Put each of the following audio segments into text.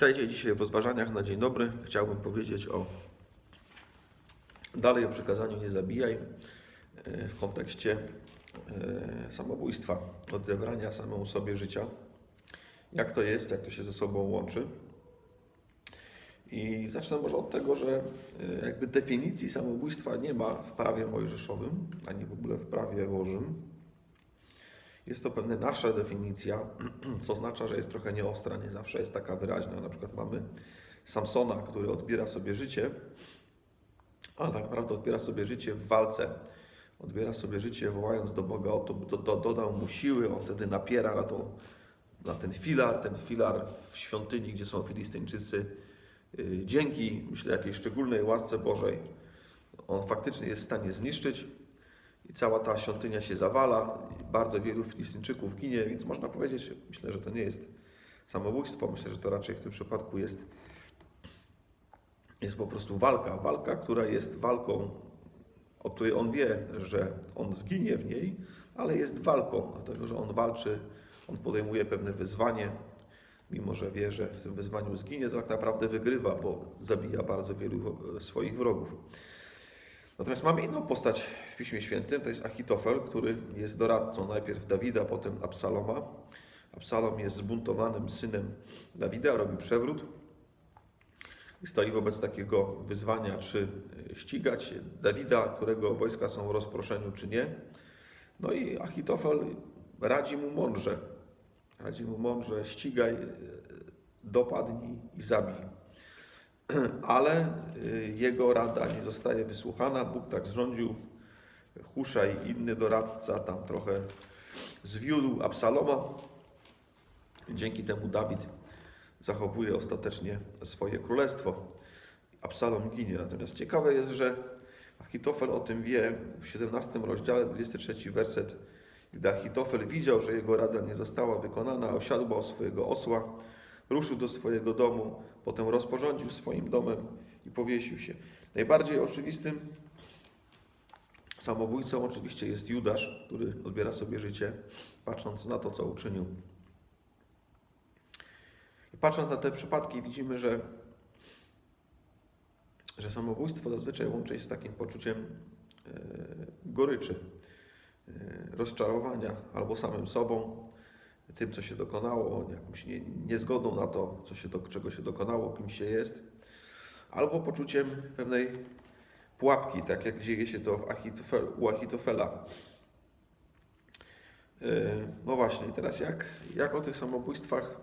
Witajcie dzisiaj w rozważaniach na dzień dobry. Chciałbym powiedzieć o dalej o przykazaniu nie zabijaj e, w kontekście e, samobójstwa, odebrania samemu sobie życia. Jak to jest, jak to się ze sobą łączy. I zacznę może od tego, że e, jakby definicji samobójstwa nie ma w prawie mojżeszowym, ani w ogóle w prawie Bożym. Jest to pewna nasza definicja, co oznacza, że jest trochę nieostra, nie zawsze jest taka wyraźna. Na przykład mamy Samsona, który odbiera sobie życie, ale tak naprawdę odbiera sobie życie w walce. Odbiera sobie życie wołając do Boga, o to, do, do, dodał mu siły, on wtedy napiera na, na ten filar, ten filar w świątyni, gdzie są Filistyńczycy. Yy, Dzięki, myślę, jakiejś szczególnej łasce Bożej, on faktycznie jest w stanie zniszczyć i cała ta świątynia się zawala, bardzo wielu Filistyńczyków ginie, więc można powiedzieć, myślę, że to nie jest samobójstwo, myślę, że to raczej w tym przypadku jest, jest po prostu walka. Walka, która jest walką, o której on wie, że on zginie w niej, ale jest walką, dlatego że on walczy, on podejmuje pewne wyzwanie, mimo że wie, że w tym wyzwaniu zginie, to tak naprawdę wygrywa, bo zabija bardzo wielu swoich wrogów. Natomiast mamy inną postać w Piśmie Świętym, to jest Achitofel, który jest doradcą najpierw Dawida, potem Absaloma. Absalom jest zbuntowanym synem Dawida, robi przewrót i stoi wobec takiego wyzwania, czy ścigać Dawida, którego wojska są w rozproszeniu, czy nie. No i Achitofel radzi mu mądrze. Radzi mu mądrze, ścigaj, dopadnij i zabij ale y, jego rada nie zostaje wysłuchana. Bóg tak zrządził. Huszaj, inny doradca, tam trochę zwiódł Absaloma. Dzięki temu Dawid zachowuje ostatecznie swoje królestwo. Absalom ginie. Natomiast ciekawe jest, że Achitofel o tym wie w 17 rozdziale, 23 werset. Gdy Achitofel widział, że jego rada nie została wykonana, osiadł swojego osła, ruszył do swojego domu, potem rozporządził swoim domem i powiesił się. Najbardziej oczywistym samobójcą oczywiście jest Judasz, który odbiera sobie życie, patrząc na to, co uczynił. I patrząc na te przypadki, widzimy, że, że samobójstwo zazwyczaj łączy się z takim poczuciem e, goryczy, e, rozczarowania albo samym sobą, tym, co się dokonało, jakąś nie, niezgodą na to, co się do, czego się dokonało, kim się jest, albo poczuciem pewnej pułapki, tak jak dzieje się to w Achitofel, u Achitofela. Yy, No właśnie, teraz jak, jak o tych samobójstwach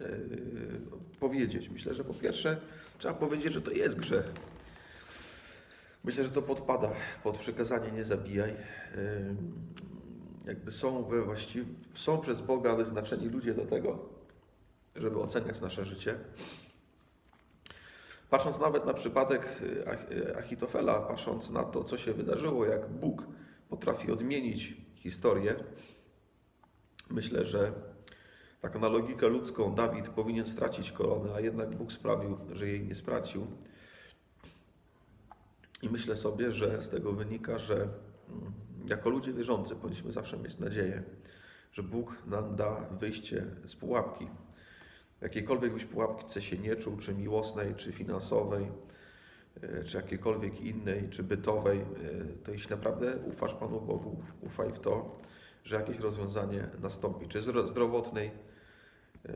yy, powiedzieć? Myślę, że po pierwsze trzeba powiedzieć, że to jest grzech. Myślę, że to podpada pod przykazanie nie zabijaj. Yy, jakby są we właściw... są przez Boga wyznaczeni ludzie do tego, żeby oceniać nasze życie. Patrząc nawet na przypadek Ach- Achitofela, patrząc na to, co się wydarzyło, jak Bóg potrafi odmienić historię, myślę, że tak na logikę ludzką Dawid powinien stracić koronę, a jednak Bóg sprawił, że jej nie stracił. I myślę sobie, że z tego wynika, że jako ludzie wierzący powinniśmy zawsze mieć nadzieję, że Bóg nam da wyjście z pułapki. Jakiejkolwiek byś pułapce się nie czuł, czy miłosnej, czy finansowej, e, czy jakiejkolwiek innej, czy bytowej, e, to jeśli naprawdę ufasz Panu Bogu, ufaj w to, że jakieś rozwiązanie nastąpi, czy zdro- zdrowotnej. e,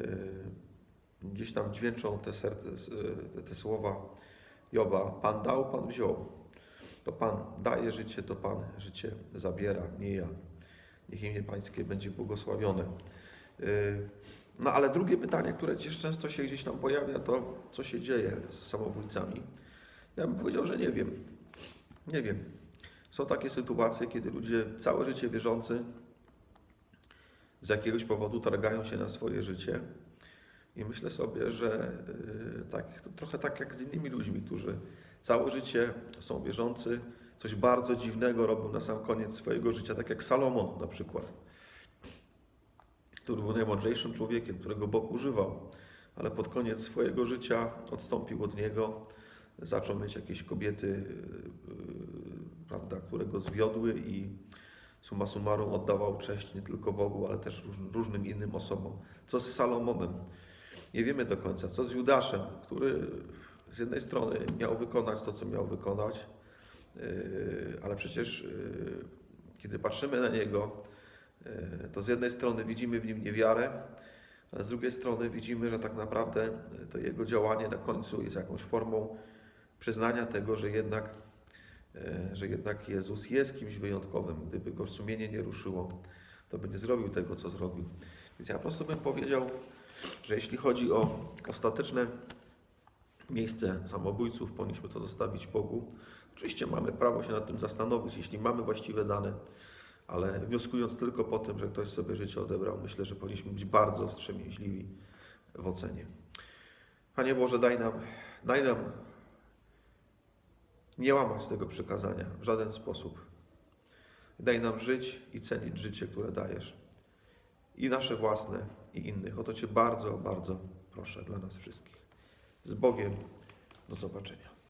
Gdzieś tam dźwięczą te, ser- te, te słowa Joba, Pan dał, Pan wziął. To Pan daje życie, to Pan życie zabiera, nie ja. Niech imię Pańskie będzie błogosławione. Yy, No ale drugie pytanie, które też często się gdzieś nam pojawia, to co się dzieje z samobójcami? Ja bym powiedział, że nie wiem. Nie wiem. Są takie sytuacje, kiedy ludzie całe życie wierzący z jakiegoś powodu targają się na swoje życie. I myślę sobie, że yy, tak, trochę tak jak z innymi ludźmi, którzy całe życie są wierzący, coś bardzo dziwnego robią na sam koniec swojego życia, tak jak Salomon na przykład, który był najmądrzejszym człowiekiem, którego Bóg używał, ale pod koniec swojego życia odstąpił od niego, zaczął mieć jakieś kobiety, yy, prawda, które go zwiodły i summa summarum oddawał cześć nie tylko Bogu, ale też róż- różnym innym osobom. Co z Salomonem? Nie wiemy do końca, co z Judaszem, który z jednej strony miał wykonać to, co miał wykonać, yy, ale przecież yy, kiedy patrzymy na niego, yy, to z jednej strony widzimy w nim niewiarę, a z drugiej strony widzimy, że tak naprawdę to jego działanie na końcu jest jakąś formą przyznania tego, że jednak, że jednak Jezus jest kimś wyjątkowym. Gdyby go sumienie nie ruszyło, to by nie zrobił tego, co zrobił. Więc ja po prostu bym powiedział, że jeśli chodzi o ostateczne miejsce samobójców, powinniśmy to zostawić Bogu. Oczywiście mamy prawo się nad tym zastanowić, jeśli mamy właściwe dane, ale wnioskując tylko po tym, że ktoś sobie życie odebrał, myślę, że powinniśmy być bardzo wstrzemięźliwi w ocenie. Panie Boże, daj nam, daj nam nie łamać tego przykazania w żaden sposób. Daj nam żyć i cenić życie, które dajesz. I nasze własne, i innych. O to Cię bardzo, bardzo proszę dla nas wszystkich. Z Bogiem. Do zobaczenia.